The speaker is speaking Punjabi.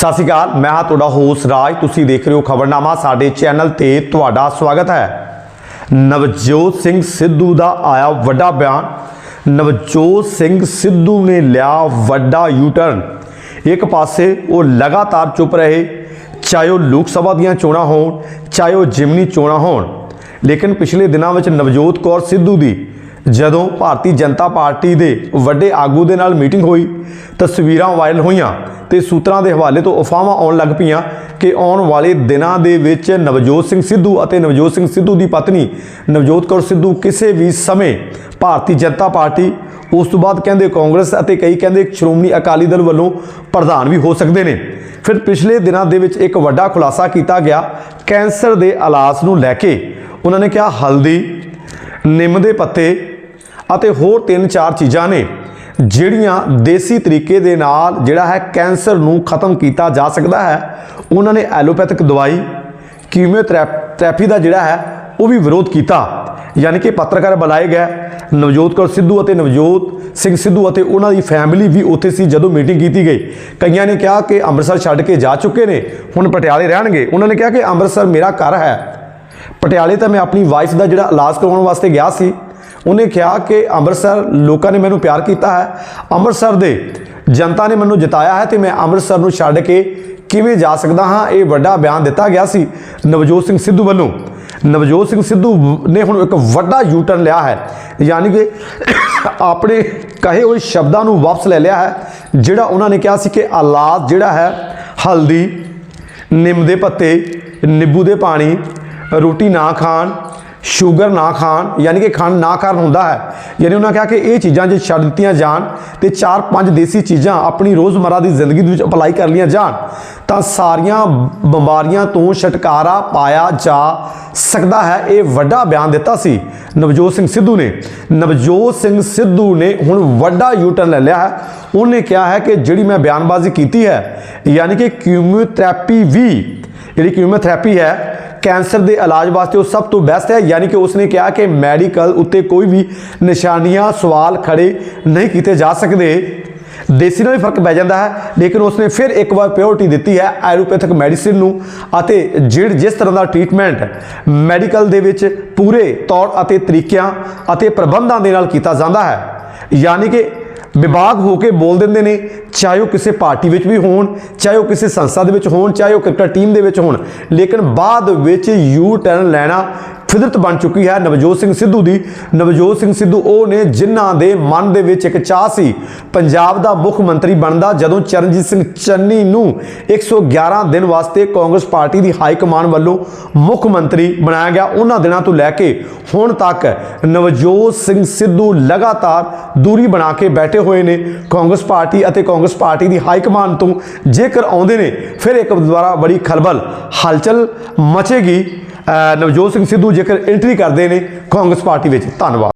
ਸਤਿ ਸ਼੍ਰੀ ਅਕਾਲ, ਮੈਂ ਹਾਂ ਤੁਹਾਡਾ ਹੋਸ਼ ਰਾਜ। ਤੁਸੀਂ ਦੇਖ ਰਹੇ ਹੋ ਖਬਰਨਾਮਾ, ਸਾਡੇ ਚੈਨਲ ਤੇ ਤੁਹਾਡਾ ਸਵਾਗਤ ਹੈ। ਨਵਜੋਤ ਸਿੰਘ ਸਿੱਧੂ ਦਾ ਆਇਆ ਵੱਡਾ ਬਿਆਨ। ਨਵਜੋਤ ਸਿੰਘ ਸਿੱਧੂ ਨੇ ਲਿਆ ਵੱਡਾ ਯੂ ਟਰਨ ਇੱਕ ਪਾਸੇ ਉਹ ਲਗਾਤਾਰ ਚੁੱਪ ਰਹੇ, ਚਾਹੇ ਉਹ ਲੋਕ ਸਭਾ ਦੀਆਂ ਚੋਣਾਂ ਹੋਣ, ਚਾਹੇ ਉਹ ਜਿਮਨੀ ਚੋਣਾਂ ਹੋਣ। ਲੇਕਿਨ ਪਿਛਲੇ ਦਿਨਾਂ ਵਿੱਚ ਨਵਜੋਤ ਕੌਰ ਸਿੱਧੂ ਦੀ ਜਦੋਂ ਭਾਰਤੀ ਜਨਤਾ ਪਾਰਟੀ ਦੇ ਵੱਡੇ ਆਗੂ ਦੇ ਨਾਲ ਮੀਟਿੰਗ ਹੋਈ, ਤਸਵੀਰਾਂ ਵਾਇਰਲ ਹੋਈਆਂ ਤੇ ਸੂਤਰਾਂ ਦੇ ਹਵਾਲੇ ਤੋਂ ਅਫਵਾਹਾਂ ਆਉਣ ਲੱਗ ਪਈਆਂ ਕਿ ਆਉਣ ਵਾਲੇ ਦਿਨਾਂ ਦੇ ਵਿੱਚ ਨਵਜੋਤ ਸਿੰਘ ਸਿੱਧੂ ਅਤੇ ਨਵਜੋਤ ਸਿੰਘ ਸਿੱਧੂ ਦੀ ਪਤਨੀ ਨਵਜੋਤ ਕੌਰ ਸਿੱਧੂ ਕਿਸੇ ਵੀ ਸਮੇਂ ਭਾਰਤੀ ਜਨਤਾ ਪਾਰਟੀ, ਉਸ ਤੋਂ ਬਾਅਦ ਕਹਿੰਦੇ ਕਾਂਗਰਸ ਅਤੇ ਕਈ ਕਹਿੰਦੇ ਸ਼੍ਰੋਮਣੀ ਅਕਾਲੀ ਦਲ ਵੱਲੋਂ ਪ੍ਰਧਾਨ ਵੀ ਹੋ ਸਕਦੇ ਨੇ। ਫਿਰ ਪਿਛਲੇ ਦਿਨਾਂ ਦੇ ਵਿੱਚ ਇੱਕ ਵੱਡਾ ਖੁਲਾਸਾ ਕੀਤਾ ਗਿਆ ਕੈਂਸਰ ਦੇ ਇਲਾਜ ਨੂੰ ਲੈ ਕੇ। ਉਹਨਾਂ ਨੇ ਕਿਹਾ, ਹਲਦੀ, ਨਿੰਮ ਦੇ ਪੱਤੇ ਅਤੇ ਹੋਰ ਤਿੰਨ ਚਾਰ ਚੀਜ਼ਾਂ ਨੇ, ਜਿਹੜੀਆਂ ਦੇਸੀ ਤਰੀਕੇ ਦੇ ਨਾਲ ਜਿਹੜਾ ਹੈ ਕੈਂਸਰ ਨੂੰ ਖਤਮ ਕੀਤਾ ਜਾ ਸਕਦਾ ਹੈ। ਉਹਨਾਂ ਨੇ ਐਲੋਪੈਥਿਕ ਦਵਾਈ ਕੀਮੋਥੈਰੇਪੀ ਦਾ ਜਿਹੜਾ ਹੈ, ਉਹ ਵੀ ਵਿਰੋਧ ਕੀਤਾ। ਯਾਨੀ ਕਿ ਪੱਤਰਕਾਰ ਬੁਲਾਏ ਗਏ, ਨਵਜੋਤ ਕੌਰ ਸਿੱਧੂ ਅਤੇ ਨਵਜੋਤ ਸਿੰਘ ਸਿੱਧੂ ਅਤੇ ਉਹਨਾਂ ਦੀ ਫੈਮਿਲੀ ਵੀ ਉੱਥੇ ਸੀ ਜਦੋਂ ਮੀਟਿੰਗ ਕੀਤੀ ਗਈ। ਕਈਆਂ ਨੇ ਕਿਹਾ ਕਿ ਅੰਮ੍ਰਿਤਸਰ ਛੱਡ ਕੇ ਜਾ ਚੁੱਕੇ ਨੇ, ਹੁਣ ਪਟਿਆਲੇ ਰਹਿਣਗੇ। ਉਹਨਾਂ ਨੇ ਕਿਹਾ ਕਿ ਅੰਮ੍ਰਿਤਸਰ ਮੇਰਾ ਘਰ ਹੈ। ਪਟਿਆਲੇ ਤਾਂ ਮੈਂ ਆਪਣੀ ਵਾਈਫ ਦਾ ਜਿਹੜਾ ਇਲਾਜ ਕਰਵਾਉਣ ਵਾਸਤੇ ਗਿਆ ਸੀ। ਉਹਨੇ ਕਿਹਾ ਕਿ ਅੰਮ੍ਰਿਤਸਰ ਲੋਕਾਂ ਨੇ ਮੈਨੂੰ ਪਿਆਰ ਕੀਤਾ ਹੈ। ਅੰਮ੍ਰਿਤਸਰ ਦੇ ਜਨਤਾ ਨੇ ਮੈਨੂੰ ਜਿਤਾਇਆ ਹੈ ਤੇ ਮੈਂ ਅੰਮ੍ਰਿਤਸਰ ਨੂੰ ਛੱਡ ਕੇ ਕਿਵੇਂ ਜਾ ਸਕਦਾ ਹਾਂ, ਇਹ ਵੱਡਾ ਬਿਆਨ ਦਿੱਤਾ ਗਿਆ ਸੀ ਨਵਜੋਤ ਸਿੰਘ ਸਿੱਧੂ ਵੱਲੋਂ। ਨਵਜੋਤ ਸਿੰਘ ਸਿੱਧੂ ਨੇ ਹੁਣ ਇੱਕ ਵੱਡਾ ਯੂ ਟਰਨ ਲਿਆ ਹੈ। ਯਾਨੀ ਕਿ ਆਪਣੇ ਕਹੇ ਹੋਏ ਸ਼ਬਦਾਂ ਨੂੰ ਵਾਪਸ ਲੈ ਲਿਆ ਹੈ, ਜਿਹੜਾ ਉਹਨਾਂ ਨੇ ਕਿਹਾ ਸੀ ਕਿ ਆਲਾਦ ਜਿਹੜਾ ਹੈ, ਹਲਦੀ, ਨਿੰਮ ਦੇ ਪੱਤੇ, ਨਿੰਬੂ ਦੇ ਪਾਣੀ, ਰੋਟੀ ਨਾ ਖਾਣ ਸ਼ੂਗਰ ਨਾ ਖਾਣ, ਯਾਨੀ ਕਿ ਖਾਣ ਨਾ ਖਾਣ ਹੁੰਦਾ ਹੈ। ਯਾਨੀ ਉਹਨਾਂ ਕਿਹਾ ਕਿ ਇਹ ਚੀਜ਼ਾਂ ਜੇ ਛੱਡ ਦਿੱਤੀਆਂ ਜਾਣ ਤੇ ਚਾਰ ਪੰਜ ਦੇਸੀ ਚੀਜ਼ਾਂ ਆਪਣੀ ਰੋਜ਼ਮਰਾ ਦੀ ਜ਼ਿੰਦਗੀ ਦੇ ਵਿੱਚ ਅਪਲਾਈ ਕਰ ਲਈਆਂ ਜਾਣ, ਤਾਂ ਸਾਰੀਆਂ ਬਿਮਾਰੀਆਂ ਤੋਂ ਛੁਟਕਾਰਾ ਪਾਇਆ ਜਾ ਸਕਦਾ ਹੈ। ਇਹ ਵੱਡਾ ਬਿਆਨ ਦਿੱਤਾ ਸੀ ਨਵਜੋਤ ਸਿੰਘ ਸਿੱਧੂ ਨੇ। ਨਵਜੋਤ ਸਿੰਘ ਸਿੱਧੂ ਨੇ ਹੁਣ ਵੱਡਾ ਯੂ ਲੈ ਲਿਆ ਹੈ। ਉਹਨੇ ਕਿਹਾ ਹੈ ਕਿ ਜਿਹੜੀ ਮੈਂ ਬਿਆਨਬਾਜ਼ੀ ਕੀਤੀ ਹੈ, ਯਾਨੀ ਕਿ ਕੀਮੋਥੈਰੇਪੀ ਵੀ, ਜਿਹੜੀ ਕੀਮੋਥੈਰੇਪੀ ਹੈ ਕੈਂਸਰ ਦੇ ਇਲਾਜ ਵਾਸਤੇ ਉਹ ਸਭ ਤੋਂ ਬੈਸਟ ਹੈ। ਯਾਨੀ ਕਿ ਉਸਨੇ ਕਿਹਾ ਕਿ ਮੈਡੀਕਲ ਉੱਤੇ ਕੋਈ ਵੀ ਨਿਸ਼ਾਨੀਆਂ, ਸਵਾਲ ਖੜੇ ਨਹੀਂ ਕੀਤੇ ਜਾ ਸਕਦੇ। ਦੇਸੀ ਨਾਲ ਵੀ ਫ਼ਰਕ ਪੈ ਜਾਂਦਾ ਹੈ, ਲੇਕਿਨ ਉਸਨੇ ਫਿਰ ਇੱਕ ਵਾਰ ਪਿਓਰਟੀ ਦਿੱਤੀ ਹੈ ਆਯੁਰਵੈਦਿਕ ਮੈਡੀਸਿਨ ਨੂੰ ਅਤੇ ਜਿਹੜਾ ਜਿਸ ਤਰ੍ਹਾਂ ਦਾ ਟ੍ਰੀਟਮੈਂਟ ਮੈਡੀਕਲ ਦੇ ਵਿੱਚ ਪੂਰੇ ਤੌਰ ਅਤੇ ਤਰੀਕਿਆਂ ਅਤੇ ਪ੍ਰਬੰਧਾਂ ਦੇ ਨਾਲ ਕੀਤਾ ਜਾਂਦਾ ਹੈ। ਯਾਨੀ ਕਿ ਵਿਭਾਗ ਹੋ ਕੇ ਬੋਲ ਦਿੰਦੇ ਨੇ, ਚਾਹੇ ਉਹ ਕਿਸੇ ਪਾਰਟੀ ਵਿੱਚ ਵੀ ਹੋਣ, ਚਾਹੇ ਉਹ ਕਿਸੇ ਸੰਸਥਾ ਦੇ ਵਿੱਚ ਹੋਣ, ਚਾਹੇ ਉਹ ਕ੍ਰਿਕਟ ਟੀਮ ਦੇ ਵਿੱਚ ਹੋਣ, ਲੇਕਿਨ ਬਾਅਦ ਵਿੱਚ ਯੂ ਟਰਨ ਲੈਣਾ ਫਿਦਰਤ ਬਣ ਚੁੱਕੀ ਹੈ ਨਵਜੋਤ ਸਿੰਘ ਸਿੱਧੂ ਦੀ। ਨਵਜੋਤ ਸਿੰਘ ਸਿੱਧੂ ਉਹ ਨੇ ਜਿਨ੍ਹਾਂ ਦੇ ਮਨ ਦੇ ਵਿੱਚ ਇੱਕ ਚਾਹ ਸੀ। ਪੰਜਾਬ ਦਾ ਮੁੱਖ ਮੰਤਰੀ ਬਣਦਾ ਜਦੋਂ ਚਰਨਜੀਤ ਸਿੰਘ ਚੰਨੀ ਨੂੰ 111 ਦਿਨ ਵਾਸਤੇ ਕਾਂਗਰਸ ਪਾਰਟੀ ਦੀ ਹਾਈ ਕਮਾਨ ਵੱਲੋਂ ਮੁੱਖ ਮੰਤਰੀ ਬਣਾਇਆ ਗਿਆ। ਉਹਨਾਂ ਦਿਨਾਂ ਤੋਂ ਲੈ ਕੇ ਹੁਣ ਤੱਕ ਨਵਜੋਤ ਸਿੰਘ ਸਿੱਧੂ ਲਗਾਤਾਰ ਦੂਰੀ ਬਣਾ ਕੇ ਬੈਠੇ ਹੋਏ ਨੇ। ਕਾਂਗਰਸ ਪਾਰਟੀ ਅਤੇ ਕਾਂਗਰਸ ਪਾਰਟੀ ਦੀ ਹਾਈ ਕਮਾਨ ਤੋਂ ਜੇਕਰ ਆਉਂਦੇ ਨੇ, ਫਿਰ ਇੱਕ ਦੁਆਰਾ ਬੜੀ ਖਲਬਲ, ਹਲਚਲ ਮਚੇਗੀ। ਨਵਜੋਤ ਸਿੰਘ ਸਿੱਧੂ ਜੇਕਰ ਐਂਟਰੀ ਕਰਦੇ ਨੇ ਕਾਂਗਰਸ ਪਾਰਟੀ ਵਿੱਚ ਧੰਨਵਾਦ।